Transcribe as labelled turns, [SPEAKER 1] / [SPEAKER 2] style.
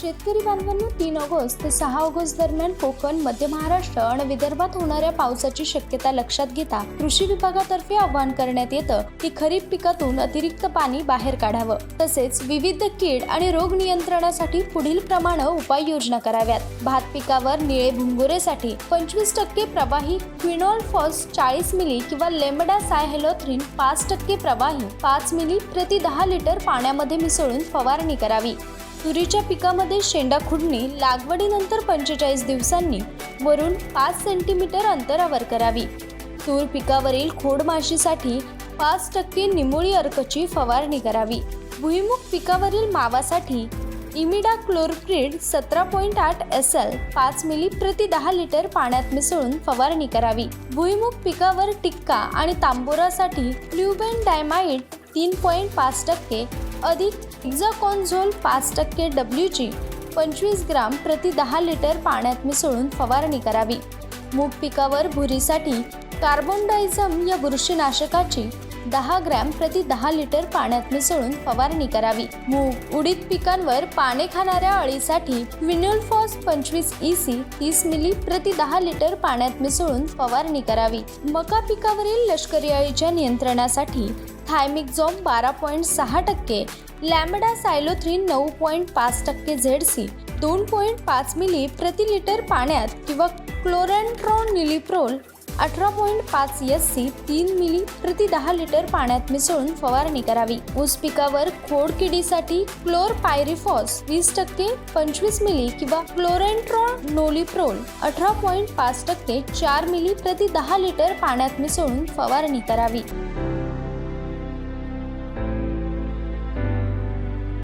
[SPEAKER 1] शेतकरी बांधवांनो तीन ऑगस्ट ते सहा ऑगस्ट दरम्यान कोकण मध्य महाराष्ट्र आणि विदर्भात होणाऱ्या पावसाची शक्यता लक्षात घेता कृषी विभागातर्फे आवाहन करण्यात येतं की खरीप पिकातून अतिरिक्त पाणी बाहेर काढावं. तसेच विविध कीड आणि रोग नियंत्रणासाठी पुढील प्रमाणे उपाययोजना कराव्यात. भात पिकावर निळे भुंगुरेसाठी पंचवीस टक्के प्रवाही क्विनॉल फॉस चाळीस मिली किंवा लेमडा सायहेलोथ्रीन पाच टक्के प्रवाही पाच मिली प्रति दहा लिटर पाण्यामध्ये मिसळून फवारणी करावी. तुरीच्या पिकामध्ये शेंडा खुडणी लागवडीनंतर पंचेचाळीस दिवसांनी वरून पाच सेंटीमीटर अंतरावर करावी. तूर पिकावरील खोडमाशीसाठी पाच टक्के निमोळी अर्कची फवारणी करावी. भुईमुग पिकावरील मावासाठी इमिडा क्लोरप्रिड सतरा पॉईंट आठ एस एल पाच मिली प्रति दहा लिटर पाण्यात मिसळून फवारणी करावी. भुईमुग पिकावर टिक्का आणि तांबोरासाठी फ्ल्युबेन डायमाइट तीन पॉईंट पाच टक्के अधिक इक्झाकॉन्झोल पाच टक्के डब्ल्यू जी पंचवीस ग्राम प्रति दहा लिटर पाण्यात मिसळून फवारणी करावी. मूग पिकावर भुरीसाठी कार्बोनडायझम या बुरशीनाशकाची दहा ग्रॅम प्रति दहा लिटर पाण्यात मिसळून फवारणी करावी. मूग उडीद पिकांवर पाने खाणाऱ्या अळीसाठी विन्युलफॉस पंचवीस ई सी तीस मिली प्रति दहा लिटर पाण्यात मिसळून फवारणी करावी. मका पिकावरील लष्करी अळीच्या नियंत्रणासाठी थायमिकझॉम बारा पॉईंट सहा टक्के लॅमडा सायलोथ्रीन नऊ पॉईंट पाच टक्के झेड सी दोन पॉईंट पाच मिली प्रति लिटर पाण्यात किंवा क्लोरॅन्ट्रॉन निलिप्रोल अठरा पॉईंट पाच एस सी तीन मिली प्रति दहा लिटर पाण्यात मिसळून फवारणी करावी. ऊस पिकावर खोडकिडीसाठी क्लोर पायरिफॉस वीस टक्के पंचवीस मिली किंवा क्लोरेंट्रॉन नोलिप्रोल अठरा पॉईंट पाच टक्के चार मिली प्रति दहा लिटर पाण्यात मिसळून फवारणी करावी.